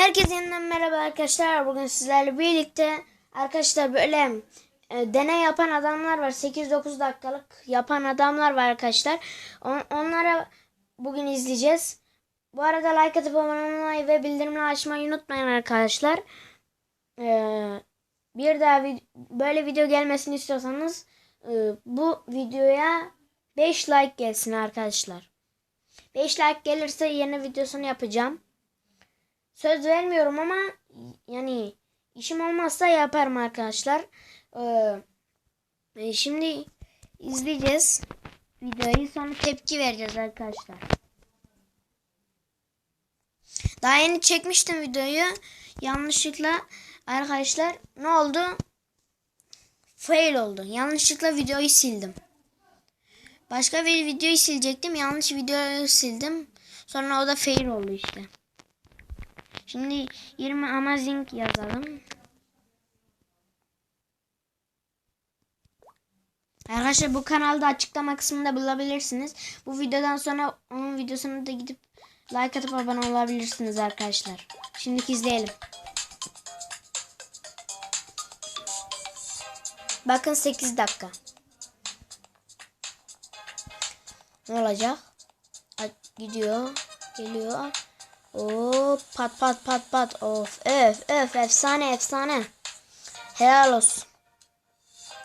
Herkese yeniden merhaba arkadaşlar. Bugün sizlerle birlikte arkadaşlar böyle e, deney yapan adamlar var. 8-9 dakikalık yapan adamlar var arkadaşlar. On, onlara bugün izleyeceğiz. Bu arada like atıp abone olmayı ve bildirimleri açmayı unutmayın arkadaşlar. Ee, bir daha vid- böyle video gelmesini istiyorsanız e, bu videoya 5 like gelsin arkadaşlar. 5 like gelirse yeni videosunu yapacağım. Söz vermiyorum ama yani işim olmazsa yaparım arkadaşlar. Ee, e, şimdi izleyeceğiz videoyu sonra tepki vereceğiz arkadaşlar. Daha yeni çekmiştim videoyu. Yanlışlıkla arkadaşlar ne oldu? Fail oldu. Yanlışlıkla videoyu sildim. Başka bir videoyu silecektim. Yanlış videoyu sildim. Sonra o da fail oldu işte. Şimdi 20 amazing yazalım. Arkadaşlar bu kanalda açıklama kısmında bulabilirsiniz. Bu videodan sonra onun videosunu da gidip like atıp abone olabilirsiniz arkadaşlar. Şimdi izleyelim. Bakın 8 dakika. Ne olacak? Gidiyor. Geliyor. Oo pat pat pat pat. Of öf öf efsane efsane. Helal olsun.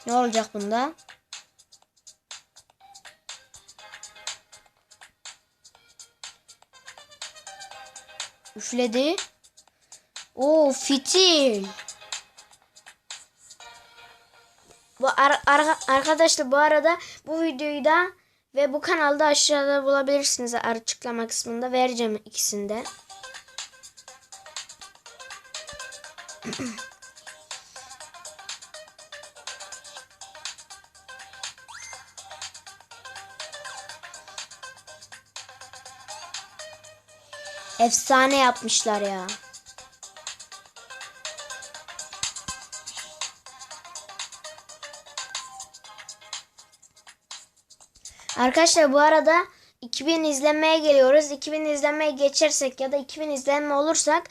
Ne olacak bunda? Üfledi. Oo fitil. Bu ar- ar- arkadaşlar bu arada bu videoyu da ve bu kanalda aşağıda bulabilirsiniz açıklama kısmında vereceğim ikisinde. Efsane yapmışlar ya. Arkadaşlar bu arada 2000 izlenmeye geliyoruz. 2000 izlenmeye geçersek ya da 2000 izlenme olursak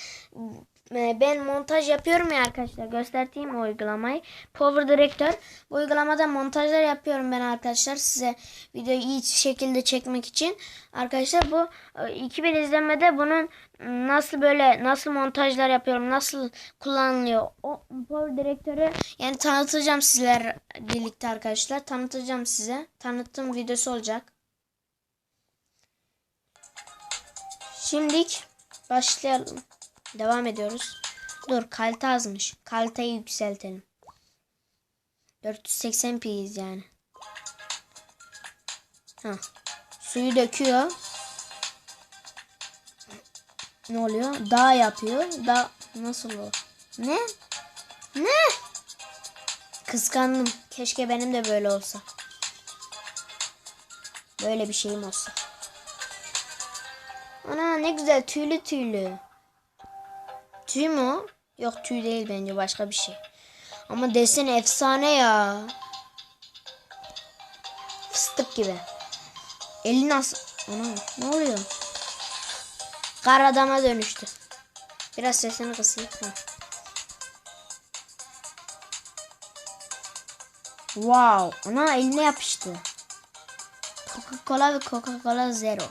ben montaj yapıyorum ya arkadaşlar. Göstereyim o uygulamayı. Power Director. Bu uygulamada montajlar yapıyorum ben arkadaşlar. Size videoyu iyi şekilde çekmek için. Arkadaşlar bu e, 2000 izlenmede bunun nasıl böyle nasıl montajlar yapıyorum, nasıl kullanılıyor. O Power Director'ı yani tanıtacağım sizler birlikte arkadaşlar. Tanıtacağım size. Tanıttığım videosu olacak. Şimdilik başlayalım. Devam ediyoruz. Dur kalite azmış. Kaliteyi yükseltelim. 480p'yiz yani. Ha. Suyu döküyor. Ne oluyor? Dağ yapıyor. Dağ nasıl o? Ne? Ne? Kıskandım. Keşke benim de böyle olsa. Böyle bir şeyim olsa. Ana ne güzel tüylü tüylü. Tüy mü o? Yok tüy değil bence başka bir şey. Ama desen efsane ya. Fıstık gibi. Eli nasıl? Ana ne oluyor? Kar adama dönüştü. Biraz sesini kısayım. Ha. Wow. Ana eline yapıştı. Coca-Cola ve Coca-Cola Zero.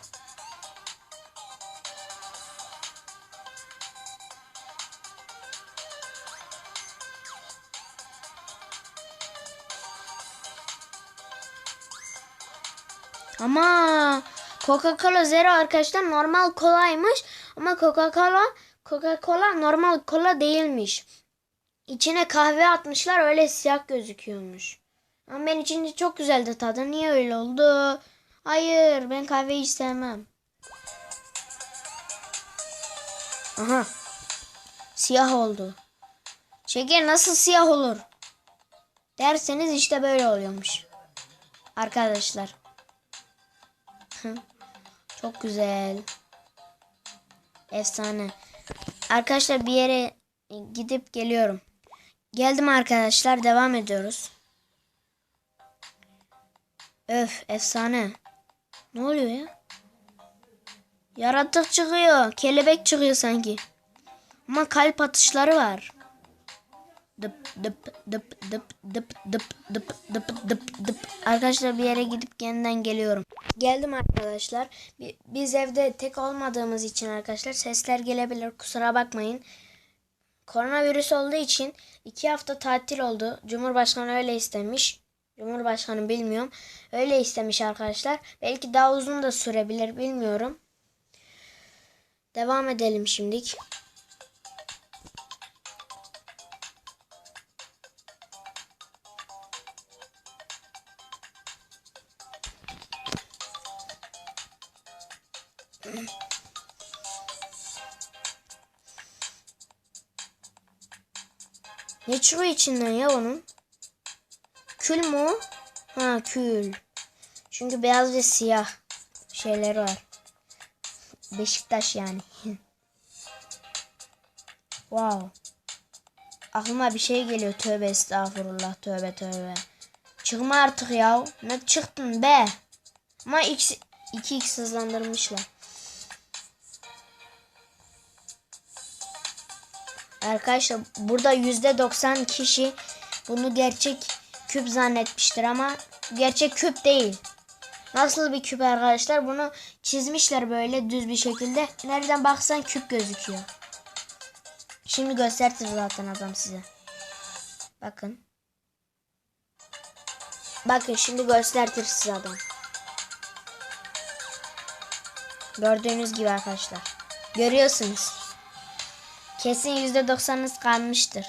Ama Coca-Cola Zero arkadaşlar normal kolaymış ama Coca-Cola Coca-Cola normal kola değilmiş. İçine kahve atmışlar öyle siyah gözüküyormuş. Ama ben içinde çok güzeldi tadı. Niye öyle oldu? Hayır ben kahveyi hiç sevmem. Aha. Siyah oldu. Şeker nasıl siyah olur? Derseniz işte böyle oluyormuş. Arkadaşlar. Çok güzel. Efsane. Arkadaşlar bir yere gidip geliyorum. Geldim arkadaşlar. Devam ediyoruz. Öf efsane. Ne oluyor ya? Yaratık çıkıyor. Kelebek çıkıyor sanki. Ama kalp atışları var. Dıp dıp dıp dıp dıp dıp dıp dıp dıp dıp. Arkadaşlar bir yere gidip yeniden geliyorum. Geldim arkadaşlar. Bi- Biz evde tek olmadığımız için arkadaşlar sesler gelebilir. Kusura bakmayın. Koronavirüs olduğu için iki hafta tatil oldu. Cumhurbaşkanı öyle istemiş. Cumhurbaşkanı bilmiyorum. Öyle istemiş arkadaşlar. Belki daha uzun da sürebilir bilmiyorum. Devam edelim şimdilik. Ne çıkıyor içinden ya onun? Kül mü? Ha kül. Çünkü beyaz ve siyah şeyleri var. Beşiktaş yani. wow. Aklıma bir şey geliyor. Tövbe estağfurullah. Tövbe tövbe. Çıkma artık ya. Ne çıktın be? Ama X, 2x hızlandırmışlar. Arkadaşlar burada yüzde 90 kişi bunu gerçek küp zannetmiştir ama gerçek küp değil. Nasıl bir küp arkadaşlar? Bunu çizmişler böyle düz bir şekilde. Nereden baksan küp gözüküyor. Şimdi göstertir zaten adam size. Bakın. Bakın şimdi göstertir size adam. Gördüğünüz gibi arkadaşlar. Görüyorsunuz. Kesin %90'ınız kalmıştır.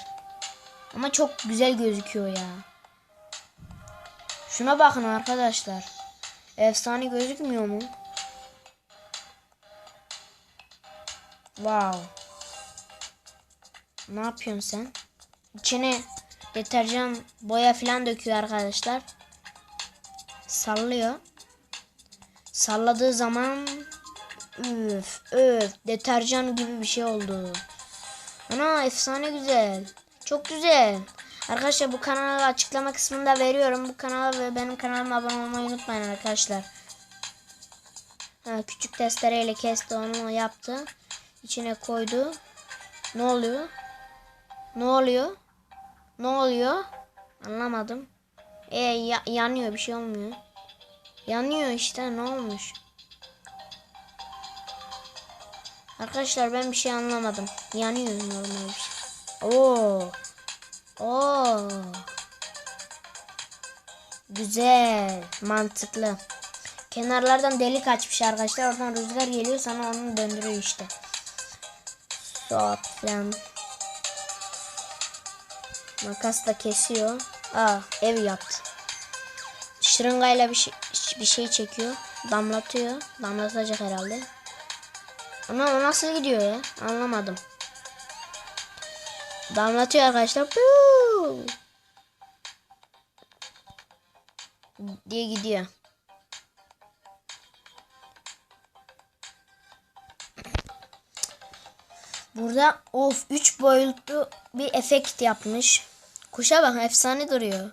Ama çok güzel gözüküyor ya. Şuna bakın arkadaşlar. Efsane gözükmüyor mu? Wow. Ne yapıyorsun sen? İçine deterjan boya falan döküyor arkadaşlar. Sallıyor. Salladığı zaman üf üf deterjan gibi bir şey oldu. Ana efsane güzel. Çok güzel. Arkadaşlar bu kanalı açıklama kısmında veriyorum. Bu kanala ve benim kanalıma abone olmayı unutmayın arkadaşlar. Ha, küçük testereyle kesti onu yaptı. İçine koydu. Ne oluyor? Ne oluyor? Ne oluyor? Anlamadım. E ya- yanıyor bir şey olmuyor. Yanıyor işte ne olmuş? Arkadaşlar ben bir şey anlamadım. Yanıyor normal bir şey. Oo. Oo. Güzel. Mantıklı. Kenarlardan delik açmış arkadaşlar. Oradan rüzgar geliyor sana onu döndürüyor işte. Soğuk falan. Makasla kesiyor. Aa ev yaptı. Şırıngayla bir şey, bir şey çekiyor. Damlatıyor. Damlatacak herhalde. Ama o nasıl gidiyor ya? Anlamadım. Damlatıyor arkadaşlar. Puu! diye gidiyor. Burada of 3 boyutlu bir efekt yapmış. Kuşa bak efsane duruyor.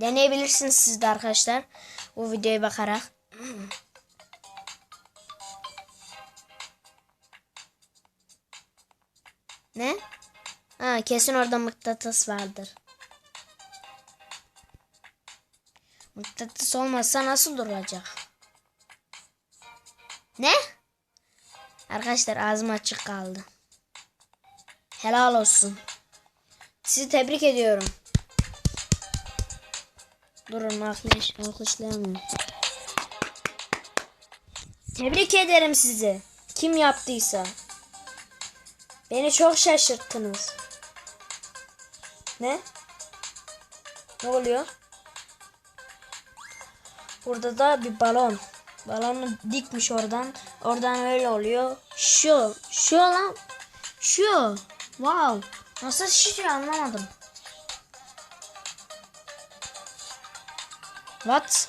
Deneyebilirsiniz siz de arkadaşlar. Bu videoya bakarak. Ne? Ha, kesin orada mıknatıs vardır. Mıknatıs olmazsa nasıl duracak? Ne? Arkadaşlar ağzım açık kaldı. Helal olsun. Sizi tebrik ediyorum. Durun alkış, alkışlayamıyorum. Tebrik ederim sizi. Kim yaptıysa. Beni çok şaşırttınız. Ne? Ne oluyor? Burada da bir balon. Balonu dikmiş oradan. Oradan öyle oluyor. Şu. Şu lan. Şu. Wow. Nasıl şişiyor anlamadım. What?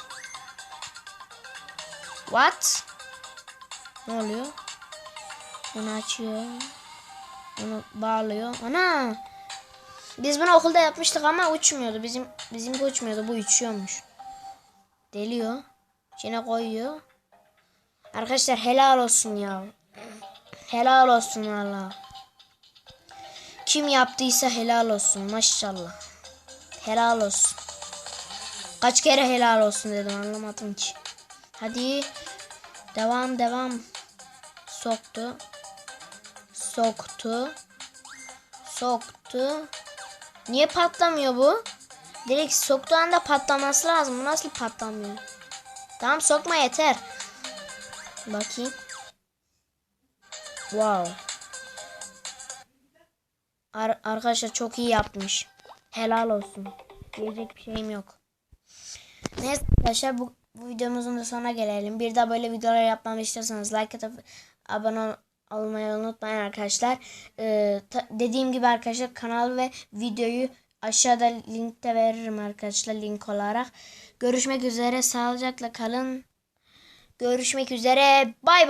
What? Ne oluyor? Bunu açıyor. Onu bağlıyor. Ana! Biz bunu okulda yapmıştık ama uçmuyordu. Bizim bizim uçmuyordu. Bu uçuyormuş. Deliyor. İçine koyuyor. Arkadaşlar helal olsun ya. Helal olsun valla. Kim yaptıysa helal olsun maşallah. Helal olsun. Kaç kere helal olsun dedim anlamadım ki. Hadi. Devam devam. Soktu. Soktu. Soktu. Niye patlamıyor bu? Direkt soktuğu anda patlaması lazım. Bu nasıl patlamıyor? Tamam sokma yeter. Bakayım. Wow. Ar- arkadaşlar çok iyi yapmış. Helal olsun. Diyecek bir şeyim yok. Neyse arkadaşlar bu, bu videomuzun da sonuna gelelim. Bir daha böyle videolar yapmamı istiyorsanız like atıp abone ol- olmayı unutmayın arkadaşlar. Ee, dediğim gibi arkadaşlar kanal ve videoyu aşağıda linkte veririm arkadaşlar link olarak. Görüşmek üzere. Sağlıcakla kalın. Görüşmek üzere. Bay bay.